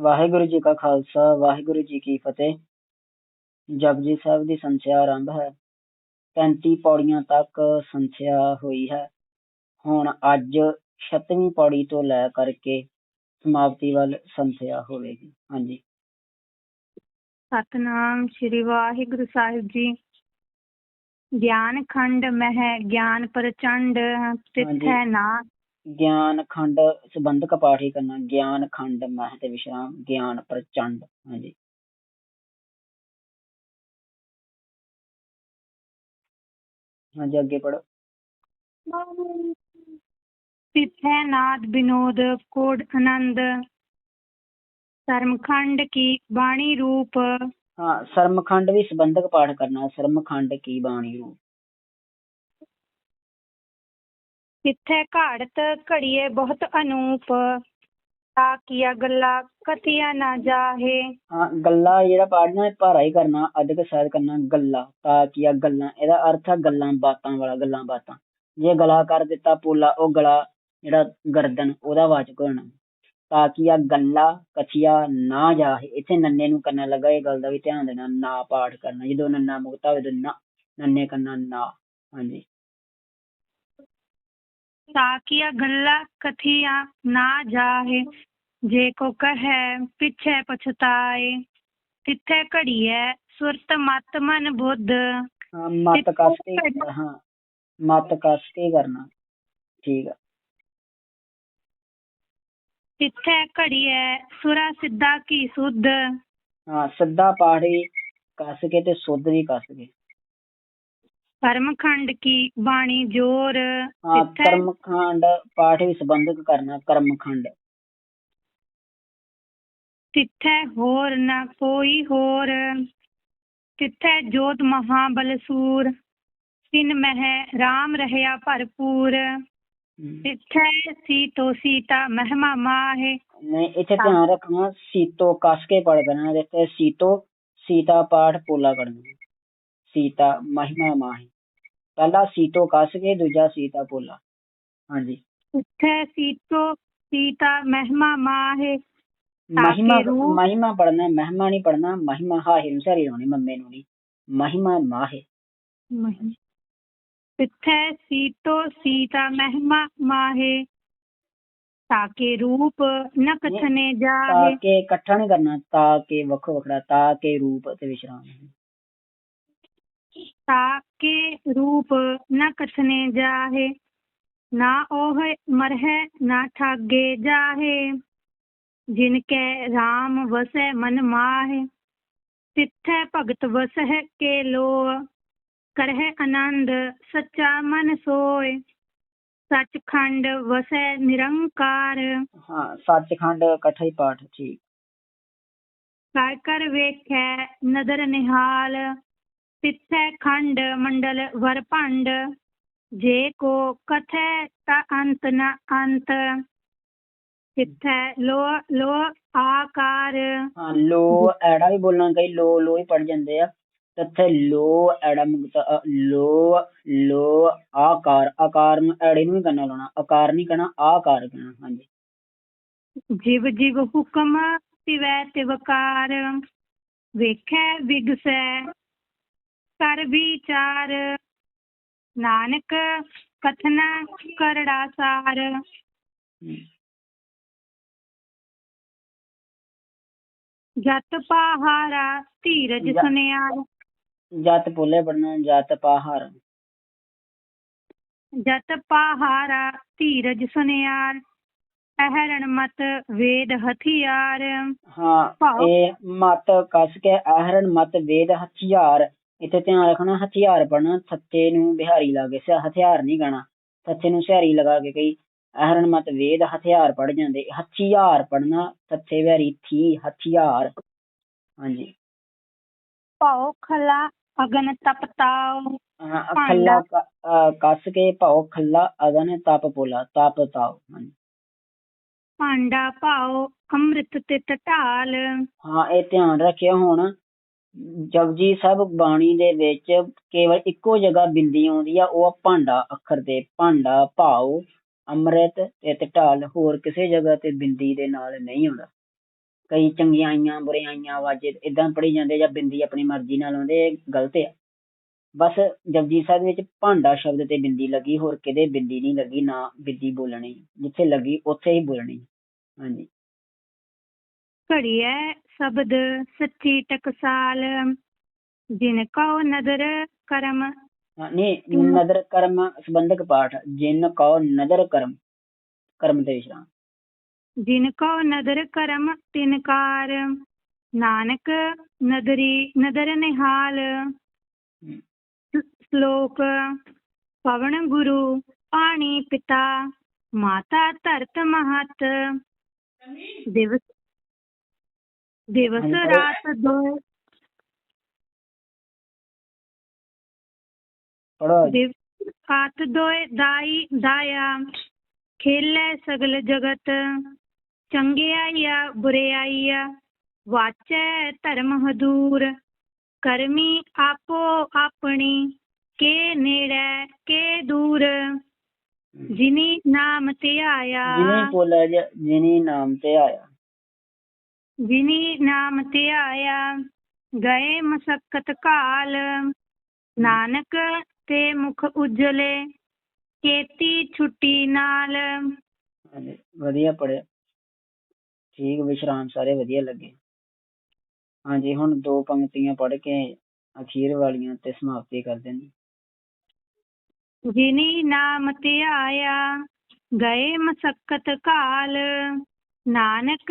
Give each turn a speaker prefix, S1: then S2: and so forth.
S1: ਵਾਹਿਗੁਰੂ ਜੀ ਕਾ ਖਾਲਸਾ ਵਾਹਿਗੁਰੂ ਜੀ ਕੀ ਫਤਿਹ। ਜਪਜੀ ਸਾਹਿਬ ਦੀ ਸੰਥਿਆ ਆਰੰਭ ਹੈ। 35 ਪੌੜੀਆਂ ਤੱਕ ਸੰਥਿਆ ਹੋਈ ਹੈ। ਹੁਣ ਅੱਜ 36ਵੀਂ ਪੌੜੀ ਤੋਂ ਲੈ ਕਰਕੇ ਸਮਾਪਤੀ ਵੱਲ ਸੰਥਿਆ ਹੋਵੇਗੀ। ਹਾਂਜੀ।
S2: ਸਤਨਾਮ ਸ੍ਰੀ ਵਾਹਿਗੁਰੂ ਸਾਹਿਬ ਜੀ। ਗਿਆਨ ਖੰਡ ਮਹਿ ਗਿਆਨ ਪ੍ਰਚੰਡ ਤਿੱਥੈ ਨਾ
S1: ਗਿਆਨ ਖੰਡ ਸੰਬੰਧਕ ਪਾਠ ਹੀ ਕਰਨਾ ਗਿਆਨ ਖੰਡ ਮਹਿ ਤੇ ਵਿਸ਼ਰਾਮ ਗਿਆਨ ਪ੍ਰਚੰਡ ਹਾਂਜੀ। ਹਾਂਜੀ ਅੱਗੇ ਪੜੋ
S2: ਤਿੱਥੈ ਨਾਦ ਵਿਨੋਦ ਕੋਡ ਆਨੰਦ। ਧਰਮਖੰਡ ਕੀ ਬਾਣੀ ਰੂਪ।
S1: ਹਾਂ ਸਰਮਖੰਡ ਵੀ ਸੰਬੰਧਕ ਪਾਠ ਕਰਨਾ ਸਰਮਖੰਡ ਕੀ ਬਾਣੀ ਰੂਪ।
S2: ਤਿੱਥੈ ਘਾੜਤ ਘੜੀਏ ਬਹੁਤ ਅਨੂਪ ਤਾ ਕੀਆ ਗੱਲਾਂ ਕਥੀਆ ਨਾ ਜਾਹੇ।
S1: ਹਾਂ, ਗੱਲਾਂ ਜਿਹੜਾ ਪੜਨਾ ਭਾਰਾ ਹੀ ਕਰਨਾ ਅਧਿਕ ਸਾਇਦ ਕਰਨਾ, ਗੱਲਾਂ ਤਾਂ ਕੀ ਗੱਲਾਂ, ਇਹਦਾ ਅਰਥ ਆ ਗੱਲਾਂ ਬਾਤਾਂ ਵਾਲਾ, ਗੱਲਾਂ ਬਾਤਾਂ। ਜੇ ਗਲਾ ਕਰ ਦਿੱਤਾ ਪੋਲਾ, ਉਹ ਗਲਾ ਜਿਹੜਾ ਗਰਦਨ, ਉਹਦਾ ਵਾਚਕ ਹੋਣਾ। ਤਾਂ ਕੀ ਆ ਗੱਲਾਂ ਕਥਿਆ ਨਾ ਜਾਹੇ। ਇੱਥੇ ਨੰਨੇ ਨੂੰ ਕੰਨਾ ਲੱਗਾ, ਇਹ ਗੱਲ ਦਾ ਵੀ ਧਿਆਨ ਦੇਣਾ, ਨਾ ਪਾਠ ਕਰਨਾ। ਜਦੋਂ ਨੰਨਾ ਮੁਕਤਾ ਹੋਵੇ ਤਾਂ ਨਾ, ਨੰਨੇ ਕੰਨਾ ਨਾ। ਹਾਂਜੀ।
S2: ਗੱਲਾਂ ਕਥੀਆ ਨਾ ਜਾਹੇ ਜੇ ਕੋ ਕਹੈ ਪਿਛੈ ਪਛਤਾਏ। ਤਿੱਥੈ ਘੜੀਐ ਸੁਰਤ ਮਤ ਮਨ ਬੁੱਧ।
S1: ਹਾਂ ਮਤ ਕਸ ਕੇ ਹਾਂ ਮਤ ਕਸ ਕੇ ਕਰਨਾ। ਠੀਕ ਆ।
S2: ਤਿੱਥੈ ਘੜੀਐ ਸੁਰਾ ਸਿੱਧਾ ਕੀ ਸੁਧ।
S1: ਹਾਂ ਸਿੱਧਾ ਵੀ ਕਸ ਕੇ ਤੇ ਸੁੱਧ ਵੀ ਕਸ ਕੇ।
S2: ਕਰਮਖੰਡ ਕੀ ਬਾਣੀ ਜੋਰ?
S1: ਹਾਂ
S2: ਤਿੱਥੈ
S1: ਕਰਮਖੰਡ ਪਾਠ ਵੀ ਸੰਬੰਧਕ ਕਰਨਾ ਕਰਮਖੰਡ।
S2: ਤਿੱਥੈ ਹੋਰ ਨਾ ਕੋਈ ਹੋਰ। ਤਿੱਥੈ ਜੋਤ ਮਹਾਬਲ ਸੂਰ। ਤਿਨ ਮਹਿ RAM ਰਹਿਆ ਭਰਪੂਰ।
S1: ਹਮ।
S2: ਤਿੱਥੈ ਸੀਤੋ ਸੀਤਾ ਮਹਿਮਾ ਮਾਹੇ।
S1: ਨਹੀਂ ਇੱਥੇ ਧਿਆਨ ਰੱਖਣਾ ਸੀਤੋ ਕਸ ਕੇ ਪੜ ਦੇਣਾ ਇੱਥੇ ਸੀਤੋ ਸੀਤਾ ਪਾਠ ਪੋਲਾ ਕਰਨਾ। ਸੀਤਾ ਮਹਿਮਾ ਮਾਹੀ। ਪਹਿਲਾ ਸੀਤੋ ਕਸ ਕੇ ਦੂਜਾ ਸੀਤਾ ਪੋਲਾ। ਹਾਂਜੀ।
S2: ਤਿੱਥੈ ਸੀਤੋ ਸੀਤਾ ਮਹਿਮਾ ਮਾਹੇ
S1: ਮਹਿਮਾ ਮਹਿਮਾ ਪੜਨਾ ਮਹਿਮਾ ਨਹੀਂ ਪੜਨਾ ਮਹਿਮਾ ਹਾਹੇ ਨੂੰ ਸਰੀ ਹੋਣੀ ਮੰਮੇ ਨੂੰ ਨਹੀਂ ਮਹਿਮਾ ਮਾਹੇ
S2: ਤਿੱਥੈ ਸੀਤੋ ਸੀਤਾ ਮਹਿਮਾ ਮਾਹੇ ਤਾਕੇ ਰੂਪ ਨ ਕਥਨੇ ਜਾਹੇ
S1: ਕਿ ਇਕੱਠਾ ਨਹੀਂ ਕਰਨਾ ਤਾਂ ਕਿ ਵੱਖੋ ਵੱਖਰਾ ਤਾਂ ਕਿ ਰੂਪ ਤੇ ਵਿਸ਼ਰਾਮ।
S2: ਤਾਕੇ ਰੂਪ ਨ ਕਥਨੇ ਜਾਹੇ ਨਾ ਉਹ ਮਰਹਿ ਨਾ ਠਾਗੇ ਜਾਹੇ। ਜਿਨ ਕੈ RAM ਵਸੈ ਮਨ ਮਾਹੇ ਤਿੱਥੈ ਭਗਤ ਵਸਹਿ ਕੇ ਲੋ ਕਰਹਿ ਆਨੰਦ ਸੱਚਾ ਮਨ ਸੋਏ ਸੱਚਖੰਡ ਵਸੈ ਨਿਰੰਕਾਰ।
S1: ਹਾਂ ਸੱਚਖੰਡ ਇਕੱਠਾ ਹੀ ਪਾਠ ਠੀਕ।
S2: ਕਰ ਕਰ ਵੇਖੈ ਨਦਰ ਨਿਹਾਲ ਤਿੱਥੈ ਖੰਡ ਮੰਡਲ ਵਰ ਭੰਡ ਜੇ ਕੋ ਕਥੈ ਤਾ ਅੰਤ ਨ ਅੰਤ ਤਿੱਥੈ ਲੋ ਲੋ ਆਕਾਰ
S1: ਹਾਂ ਲੋ ਐੜਾ ਵੀ ਬੋਲਣਾ ਕਈ ਲੋ ਲੋ ਹੀ ਪੜ ਜਾਂਦੇ ਆ ਤਥੇ ਲੋ ਐੜਾ ਮੁਕਤ ਲੋ ਲੋ ਆਕਾਰ ਆਕਾਰ ਨੂੰ ਐੜੇ ਨੂੰ ਵੀ ਕਰਨਾ ਲਾਉਣਾ ਆਕਾਰ ਨਹੀਂ ਕਹਿਣਾ ਆਕਾਰ ਕਹਿਣਾ ਹਾਂਜੀ
S2: ਜਿਵ ਜਿਵ ਹੁਕਮ ਤਿਵੈ ਤਿਵਕਾਰ ਵੇਖੈ ਵਿਗਸੈ ਕਰ ਵਿਚਾਰ। ਨਾਨਕ ਕਥਨਾ ਕਰੜਾ ਸਾਰ। ਜਤ ਪਹਾਰਾ ਧੀਰਜ ਸੁਨਿਆਰ
S1: ਜਤ ਬੋਲੇ ਪੜਨਾ ਜਤ ਪਾਹਰ।
S2: ਜਤ ਪਹਾਰਾ ਧੀਰਜ ਸੁਨਿਆਰ ਅਹਰਣ ਮਤ ਵੇਦ ਹਥਿਆਰ।
S1: ਹਾਂ
S2: ਭਾਵ-
S1: ਇਹ ਮਤ ਕਸ ਕੇ ਅਹਰਨ ਮਤ ਵੇਦ ਹਥਿਆਰ। ਇੱਥੇ ਧਿਆਨ ਰੱਖਣਾ ਹਥਿਆਰ ਪੜਨਾ ਸੱਚੇ ਨੂੰ ਬਿਹਾਰੀ ਲਾਗੇ ਸੇ ਹਥਿਆਰ ਨਹੀਂ ਗਾਣਾ। ਸੱਚੇ ਨੂੰ ਸਿਹਾਰੀ ਲਗਾ ਕੇ ਕਈ ਅਹਰਨ ਮਤ ਵੇਦ ਹਥਿਆਰ ਪੜ ਜਾਂਦੇ। ਹਥਿਆਰ ਪੜਨਾ ਸੱਚੇ ਬਿਹਾਰੀ ਥੀ ਹਥਿਆਰ। ਹਾਂਜੀ।
S2: ਭਉ ਖਲਾ ਅਗਨ ਤਪਤਾਉ
S1: ਹਾਂ ਖੱਲਾ ਕ- ਕੱਸ ਕੇ ਭਾਉ ਖੱਲਾ ਅਗਨ ਤਪ ਪੋਲਾ ਤਪ ਤਾਉ। ਹਾਂਜੀ।
S2: ਭਾਂਡਾ ਭਾਉ ਅੰਮ੍ਰਿਤ ਤਿਤ ਢਾਲ
S1: ਹਾਂ ਇਹ ਧਿਆਨ ਰੱਖਿਓ ਹੁਣ। ਜਪਜੀ ਸਾਹਿਬ ਬਾਣੀ ਦੇ ਵਿੱਚ ਕੇਵਲ ਇੱਕੋ ਜਗ੍ਹਾ ਬਿੰਦੀ ਆਉਂਦੀ ਆ, ਉਹ ਆ ਭਾਂਡਾ, ਅੱਖਰ ਤੇ ਭਾਂਡਾ, ਭਾਉ, ਅੰਮ੍ਰਿਤ ਤੇ ਢਾਲ, ਹੋਰ ਕਿਸੇ ਜਗ੍ਹਾ ਤੇ ਬਿੰਦੀ ਦੇ ਨਾਲ ਨਹੀਂ ਆਉਂਦਾ। ਕਈ ਚੰਗਿਆਈਆਂ ਬੁਰਿਆਈਆਂ ਵਾਜੇ ਇਦਾਂ ਪੜ੍ਹੀ ਜਾਂਦੇ ਜਾਂ ਬਿੰਦੀ ਆਪਣੀ ਮਰਜ਼ੀ ਨਾਲ ਆਉਂਦੇ, ਇਹ ਗਲਤ ਆ। ਬਸ ਜਪਜੀ ਸਾਹਿਬ ਵਿੱਚ ਭਾਂਡਾ ਸ਼ਬਦ ਤੇ ਬਿੰਦੀ ਲੱਗੀ, ਹੋਰ ਕਿਤੇ ਬਿੰਦੀ ਨਹੀਂ ਲੱਗੀ, ਨਾ ਬਿੰਦੀ ਬੋਲਣੀ, ਜਿੱਥੇ ਲੱਗੀ ਉੱਥੇ ਹੀ ਬੋਲਣੀ। ਹਾਂਜੀ।
S2: ਘੜੀਐ ਸ਼ਬਦ ਸੱਚੀ ਟਕਸਾਲ ਜਿਨ ਕਉ ਨਦਰ ਕਰਮ।
S1: ਹਾਂ, ਨਹੀਂ ਨਦਰ ਕਰਮ ਸੰਬੰਧਕ ਪਾਠ ਜਿਨ ਕਉ ਨਦਰ ਕਰਮ ਕਰਮ ਤੇ ਵਿਸ਼ਰਾਮ।
S2: ਜਿਨ ਕਉ ਨਦਰ ਕਰਮ ਤਿਨਕਾਰ ਨਾਨਕ ਨਦਰੀ ਨਦਰ ਨਿਹਾਲ। ਸ਼ਲੋਕ ਪਵਨ ਗੁਰੂ ਪਾਣੀ ਪਿਤਾ ਮਾਤਾ ਧਰਤ ਮਹਤ। ਦਿਵਸ ਦਿਵਸ। ਰਾਤ ਦਿਵਸ ਰਾਤ ਦੋਇ ਦਾਈ ਦਾਇਆ ਖੇਲੇ ਸਗਲ ਜਗਤ ਚੰਗਿਆਈਆ ਬੁਰਿਆਈਆ ਵਾਚੈ ਧਰਮ ਹਦੂਰ ਕਰਮੀ ਆਪੋ ਆਪਣੀ ਕੇ ਨੇੜੇ ਕੇ ਦੂਰ ਜਿਨੀ ਨਾਮ ਤੇ ਆਇਆ
S1: ਜਿਨੀ ਬੋਲਿਆ ਜਿਨੀ ਨਾਮ ਤੇ ਆਇਆ
S2: ਜਿਨੀ ਨਾਮ ਤੇ ਆਇਆ ਗਏ ਮਸਕਤ ਕਾਲ। ਨਾਨਕ ਤੇ ਮੁਖ ਉਜਲੇ ਕੇਤੀ ਛੁੱਟੀ ਨਾਲ।
S1: ਵਧੀਆ ਪੜਿਆ ਠੀਕ ਵਿਸ਼ਰਾਮ ਸਾਰੇ ਵਧੀਆ ਲੱਗੇ। ਹਾਂਜੀ ਹੁਣ ਦੋ ਪੰਕਤੀਆਂ ਪੜ੍ਹ ਕੇ ਅਖੀਰ ਵਾਲੀਆਂ ਤੇ ਸਮਾਪਤੀ ਕਰ ਦੇਣੀ
S2: ਜਿਨੀ ਨਾਮ ਤੇ ਆਇਆ ਗਏ ਮਸਕਤ ਕਾਲ। ਨਾਨਕ